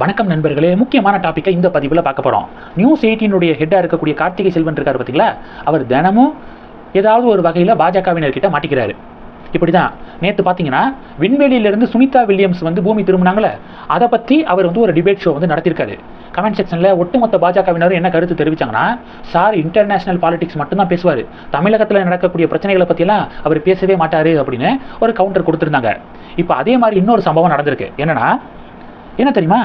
வணக்கம் நண்பர்களே. முக்கியமான டாப்பிக்கை இந்த பதிவில் பார்க்க போகிறோம் நியூஸ் எயிட்டீனுடைய ஹெட்டாக இருக்கக்கூடிய கார்த்திகை செல்வன் இருக்கார் பார்த்தீங்களா அவர் தினமும் ஏதாவது ஒரு வகையில் பாஜகவினர்கிட்ட மாட்டிக்கிறாரு. இப்படி தான் நேற்று பார்த்தீங்கன்னா விண்வெளியிலிருந்து சுனிதா வில்லியம்ஸ் வந்து பூமி திரும்பினாங்களே அதை பற்றி அவர் வந்து ஒரு டிபேட் ஷோ வந்து நடத்தியிருக்காரு. கமெண்ட் செக்ஷனில் ஒட்டுமொத்த பாஜகவினர் என்ன கருத்து தெரிவித்தாங்கன்னா சார் இன்டர்நேஷனல் பாலிடிக்ஸ் மட்டும்தான் பேசுவார். தமிழகத்தில் நடக்கக்கூடிய பிரச்சனைகளை பற்றிலாம் அவர் பேசவே மாட்டார் அப்படின்னு ஒரு கவுண்டர் கொடுத்துருந்தாங்க. இப்போ அதே மாதிரி இன்னொரு சம்பவம் நடந்திருக்கு. என்னன்னா என்ன தெரியுமா?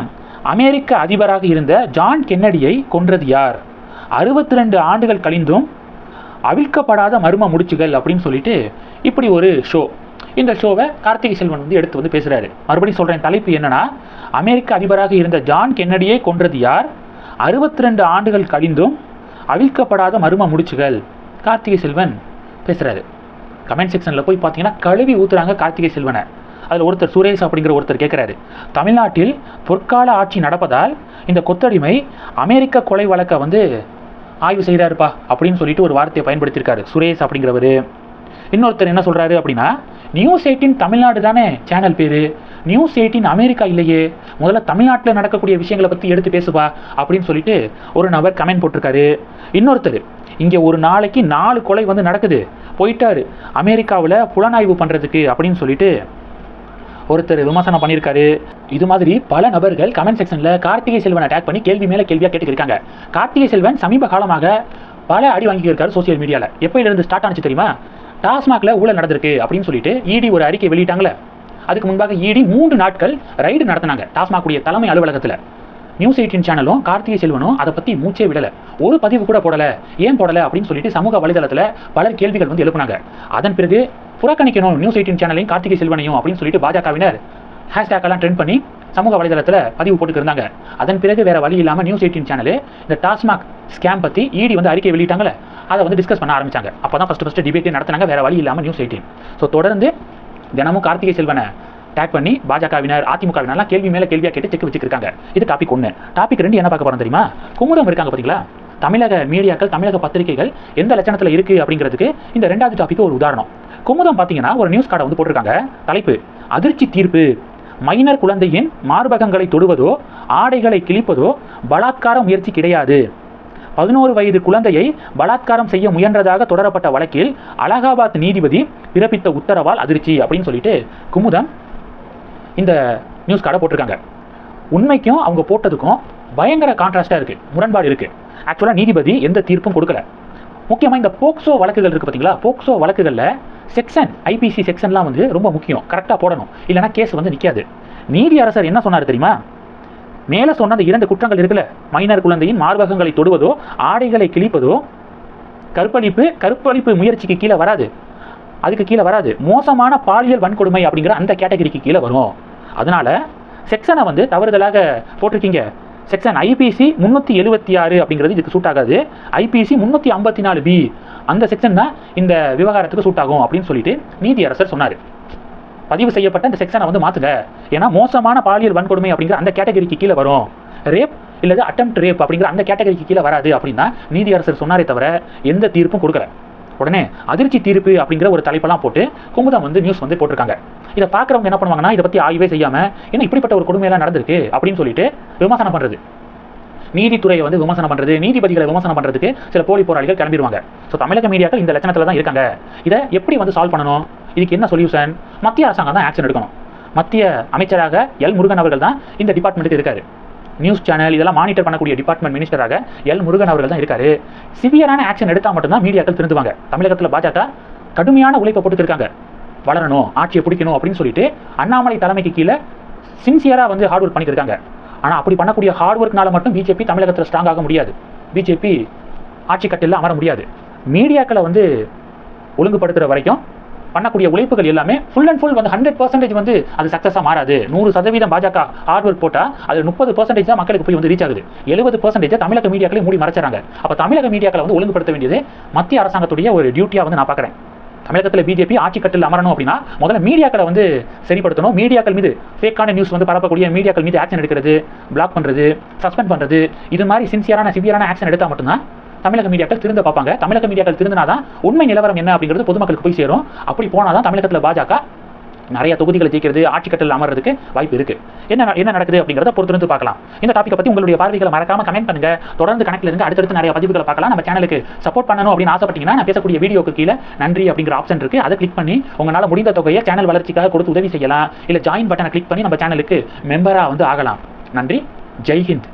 அமெரிக்க அதிபராக இருந்த ஜான் கென்னடியை கொன்றது யார்? அறுபத்தி ரெண்டு ஆண்டுகள் கழிந்தும் அவிழ்க்கப்படாத மர்ம முடிச்சுகள் அப்படின்னு சொல்லிட்டு இப்படி ஒரு ஷோ இந்த ஷோவை கார்த்திகை செல்வன் வந்து எடுத்து வந்து பேசுகிறாரு மறுபடியும் சொல்கிறேன் தலைப்பு என்னன்னா அமெரிக்க அதிபராக இருந்த ஜான் கென்னடியை கொன்றது யார்? அறுபத்தி ரெண்டு ஆண்டுகள் கழிந்தும் அவிழ்க்கப்படாத மர்ம முடிச்சுகள். கார்த்திகை செல்வன் பேசுகிறாரு கமெண்ட் செக்ஷனில் போய் பார்த்தீங்கன்னா கழுவி ஊத்துறாங்க கார்த்திகை செல்வனை. அதில் ஒருத்தர் சுரேஷ் அப்படிங்கிற ஒருத்தர் கேட்குறாரு. தமிழ்நாட்டில் பொற்கால ஆட்சி நடப்பதால் இந்த கொத்தடிமை அமெரிக்க கொலை வழக்கை வந்து ஆய்வு செய்கிறாருப்பா அப்படின்னு சொல்லிட்டு ஒரு வார்த்தையை பயன்படுத்தியிருக்காரு சுரேஷ் அப்படிங்கிறவர். இன்னொருத்தர் என்ன சொல்கிறாரு அப்படின்னா நியூஸ் எயிட்டின் தமிழ்நாடு தானே சேனல் பேர்? நியூஸ் எயிட்டின் அமெரிக்கா இல்லையே. முதல்ல தமிழ்நாட்டில் நடக்கக்கூடிய விஷயங்களை பற்றி எடுத்து பேசுவா அப்படின்னு சொல்லிட்டு ஒரு நபர் கமெண்ட் போட்டிருக்காரு. இன்னொருத்தர் இங்கே ஒரு நாளைக்கு நாலு கொலை வந்து நடக்குது. போயிட்டாரு. அமெரிக்காவில் புலனாய்வு பண்ணுறதுக்கு அப்படின்னு சொல்லிட்டு ஒருத்தர் விமர்சனம் பண்ணியிருக்காரு. இது மாதிரி பல நபர்கள் கமெண்ட் செக்ஷனில் கார்த்திகை செல்வன் அட்டாக் பண்ணி கேள்வி மேலே கேள்வியாக கேட்டுக்கிருக்காங்க. கார்த்திகை செல்வன் சமீப காலமாக பல அடி வாங்கியிருக்காரு சோசியல் மீடியாவில் எப்போயிலிருந்து ஸ்டார்ட் ஆனிச்சு தெரியுமா? டாஸ்மாகில் ஊழல் நடந்திருக்கு அப்படின்னு சொல்லிட்டு இடி ஒரு அறிக்கை வெளியிட்டாங்களே அதுக்கு முன்பாக இடி மூன்று நாட்கள் ரைடு நடத்தினாங்க டாஸ்மாக் உடைய தலைமை அலுவலகத்தில். நியூஸ் எயிட்டின் சேனலும் கார்த்திகை செல்வனும் அதை பற்றி மூச்சே விடலை. ஒரு பதிவு கூட போடலை. ஏன் போடலை அப்படின்னு சொல்லிட்டு சமூக வலைதளத்தில் பலர் கேள்விகள் வந்து எழுப்புனாங்க. அதன் பிறகு புறக்கணிக்கணும். நியூஸ் எயிட்டின் சேனலையும் கார்த்திகை செல்வனையும் அப்படின்னு சொல்லிட்டு பாஜகவினர் ஹேஷ்டேக் எல்லாம் ட்ரெண்ட் பண்ணி சமூக வலைதளத்தில் பதிவு போட்டுக்கிருந்தாங்க அதன் பிறகு வேற வழி இல்லாமல் நியூஸ் எயிட்டின் சேனல் இந்த டாஸ்மாக் ஸ்கேம் பற்றி இடி வந்து அறிக்கை வெளியிட்டாங்களே அதை வந்து டிஸ்கஸ் பண்ண ஆரம்பிச்சாங்க. அப்போ தான் ஃபஸ்ட்டு ஃபஸ்ட்டு டிபேட்டே நடத்தினாங்க வேற வழி இல்லாமல் நியூஸ் எயிட்டின் ஸோ தொடர்ந்து தினமும் கார்த்திகை செல்வனை டேக் பண்ணி பாஜகவினர் அதிமுகவினர்லாம் கேள்வி மேலே கேள்வியாக கேட்டு செக் வச்சுருக்காங்க இது டாபிக் ஒன்று டாபிக் ரெண்டு என்ன பார்க்க போகிறோம் தெரியுமா? குமுதம் இருக்காங்க பார்த்தீங்களா தமிழக மீடியாக்கள் தமிழக பத்திரிகைகள் எந்த லட்சணத்தில் இருக்குது அப்படிங்கிறதுக்கு இந்த ரெண்டாவது டாபிக் ஒரு உதாரணம். குமுதம் பார்த்தீங்கன்னா ஒரு நியூஸ் கார்டை வந்து போட்டிருக்காங்க. தலைப்பு அதிர்ச்சி தீர்ப்பு. மைனர் குழந்தையின் மார்பகங்களை தொடுவதோ ஆடைகளை கிழிப்பதோ பலாத்கார முயற்சி கிடையாது. பதினோரு வயது குழந்தையை பலாத்காரம் செய்ய முயன்றதாக தொடரப்பட்ட வழக்கில் அலகாபாத் நீதிபதி பிறப்பித்த உத்தரவால் அதிர்ச்சி அப்படின்னு சொல்லிட்டு குமுதம் இந்த நியூஸ் கார்டை போட்டிருக்காங்க. உண்மைக்கும் அவங்க போட்டதுக்கும் பயங்கர கான்ட்ராஸ்டாக இருக்குது முரண்பாடு இருக்குது ஆக்சுவலாக நீதிபதி எந்த தீர்ப்பும் கொடுக்கல. முக்கியமாக இந்த போக்சோ வழக்குகள் இருக்குது பார்த்தீங்களா போக்சோ வழக்குகளில் செக்ஷன் ஐபிசி செக்ஷன்லாம் வந்து ரொம்ப முக்கியம். கரெக்டாக போடணும். இல்லைனா கேஸ் வந்து நிற்காது நீதி அரசர் என்ன சொன்னார் தெரியுமா? மேலே சொன்ன அந்த இரண்டு குற்றங்கள் இருக்குல்ல. மைனர் குழந்தையின் மார்பகங்களை தொடுவதோ ஆடைகளை கிழிப்பதோ கற்பழிப்பு கற்பழிப்பு முயற்சிக்கு கீழே வராது. அதுக்கு கீழே வராது. மோசமான பாலியல் வன்கொடுமை அப்படிங்கிற அந்த கேட்டகரிக்கு கீழே வரும். அதனால செக்ஷனை வந்து தவறுதலாக போட்டிருக்கீங்க. செக்ஷன் ஐபிசி முந்நூற்றி எழுபத்தி ஆறு அப்படிங்கிறது இதுக்கு சூட் ஆகாது. ஐபிசி முந்நூற்றி ஐம்பத்தி நாலு பி அந்த செக்ஷன் தான் இந்த விவகாரத்துக்கு சூட் ஆகும் அப்படின்னு சொல்லிட்டு நீதியரசர் சொன்னார். பதிவு செய்யப்பட்ட இந்த செக்ஷனை வந்து மாற்றுங்க ஏன்னா மோசமான பாலியல் வன்கொடுமை அப்படிங்கிற அந்த கேட்டகரிக்கு கீழே வரும். ரேப் இல்லது அட்டம் ரேப் அப்படிங்கிற அந்த கேட்டகரிக்கு கீழே வராது அப்படின்னா நீதியரசர் சொன்னாரே தவிர எந்த தீர்ப்பும் கொடுக்கல. உடனே அதிர்ச்சி தீர்ப்பு அப்படிங்கிற ஒரு தலைப்பெல்லாம் போட்டு குமுதம் வந்து நியூஸ் வந்து போட்டிருக்காங்க. இதை பார்க்குறவங்க என்ன பண்ணுவாங்கன்னா இதை பற்றி ஆய்வே செய்யாமல் என்ன இப்படிப்பட்ட ஒரு கொடுமையெல்லாம் நடந்திருக்கு? அப்படின்னு சொல்லிட்டு விமர்சனம் பண்ணுறது நீதித்துறையை வந்து விமர்சனம் பண்ணுறது நீதிபதிகளை விமர்சனம் பண்ணுறதுக்கு சில போலி போராளிகள் கிளம்பிடுவாங்க ஸோ தமிழக மீடியாக்கள் இந்த லட்சணத்தில் தான் இருக்காங்க. இதை எப்படி வந்து சால்வ் பண்ணணும்? இதுக்கு என்ன சொல்யூஷன் மத்திய அரசாங்கம் தான் ஆக்ஷன் எடுக்கணும். மத்திய அமைச்சராக எல் முருகன் அவர்கள் தான் இந்த டிபார்ட்மெண்ட்டுக்கு இருக்காரு. நியூஸ் சேனல் இதெல்லாம் மானிட்டர் பண்ணக்கூடிய டிபார்ட்மெண்ட் மினிஸ்டராக எல் முருகன் அவர்கள் தான் இருக்காரு. சிவியரான ஆக்ஷன் எடுத்தால் மட்டும்தான் மீடியாக்கள் திருந்துவாங்க. தமிழகத்தில் பாஜக கடுமையான உழைப்பை போட்டுட்டு இருக்காங்க வளரணும் ஆட்சியை பிடிக்கணும் அப்படின்னு சொல்லிட்டு அண்ணாமலை தலைமைக்கு கீழே சின்சியராக வந்து ஹார்ட் ஒர்க் பண்ணிட்டு ஆனால் அப்படி பண்ணக்கூடிய ஹார்ட் ஒர்க்னால மட்டும் பிஜேபி தமிழகத்தில் ஸ்ட்ராங் ஆக முடியாது. பிஜேபி ஆட்சி கட்டில் அமர முடியாது. மீடியாக்களை வந்து ஒழுங்குபடுத்துகிற வரைக்கும் பண்ணக்கூடிய உழைப்புகள் எல்லாமே ஃபுல் அண்ட் ஃபுல் வந்து ஹண்ட்ரட் பர்சன்டேஜ் வந்து அது சக்ஸஸாக மாறாது. நூறு சதவீதம் பாஜக ஹார்ட் ஒர்க் போட்டால் அது முப்பது பர்சன்டேஜ் தான் மக்களுக்கு போய் வந்து ரீச் ஆகுது. எழுபது பர்சன்டேஜ் தமிழக மீடியாக்களை மூடி மறைச்சாங்க அப்போ தமிழக மீடியாக்களை வந்து ஒழுங்குபடுத்த வேண்டியது மத்திய அரசாங்கத்துடைய ஒரு டியூட்டியாக வந்து நான் பார்க்குறேன். தமிழகத்தில் பிஜேபி ஆட்சி கட்டில் அமரணும் அப்படின்னா முதல்ல மீடியாக்களை வந்து சரிப்படுத்தணும். மீடியாக்கள் மீது ஃபேக்கான நியூஸ் வந்து பரப்பக்கூடிய மீடியாக்கள் மீது ஆக்ஷன் எடுக்கிறது பிளாக் பண்ணுறது சஸ்பெண்ட் பண்ணுறது இது மாதிரி சின்சியரான சிவியரான ஆக்ஷன் எடுத்தால் மட்டும்தான் தமிழக மீடியாக்கள் திருந்த பார்ப்பாங்க. தமிழக மீடியாக்கள் திருந்தினா தான் உண்மை நிலவரம் என்ன அப்படிங்கிறது பொதுமக்களுக்கு போய் சேரும். அப்படி போனால் தான் தமிழகத்தில் பாஜக நிறைய தொகுதிகளை ஜெயிக்கிறது ஆட்சி கட்டில் அமர்றதுக்கு வாய்ப்பு இருக்கு. என்ன என்ன நடக்குது அப்படிங்கிறத பொறுத்திருந்து பார்க்கலாம். இந்த டாப்பிக்கை பத்தி உங்களுடைய பார்வைகளை மறக்காம கமெண்ட் பண்ணுங்க. தொடர்ந்து கணக்கில் இருந்து அடுத்தடுத்து நிறைய பதிவுகளை பார்க்கலாம். நம்ம சேனலுக்கு சப்போர்ட் பண்ணணும் அப்படின்னு ஆசைப்பட்டீங்கன்னா நான் பேசக்கூடிய வீடியோக்கு கீழே நன்றி அப்படிங்கிற ஆப்ஷன் இருக்கு. அதை கிளிக் பண்ணி உங்களால் முடிந்த தொகையை சேனல் வளர்ச்சிக்காக கொடுத்து உதவி செய்யலாம். இல்ல ஜாயின் பட்டனை கிளிக் பண்ணி நம்ம சேனலுக்கு மெம்பரா வந்து ஆகலாம். நன்றி. ஜெய்ஹிந்த்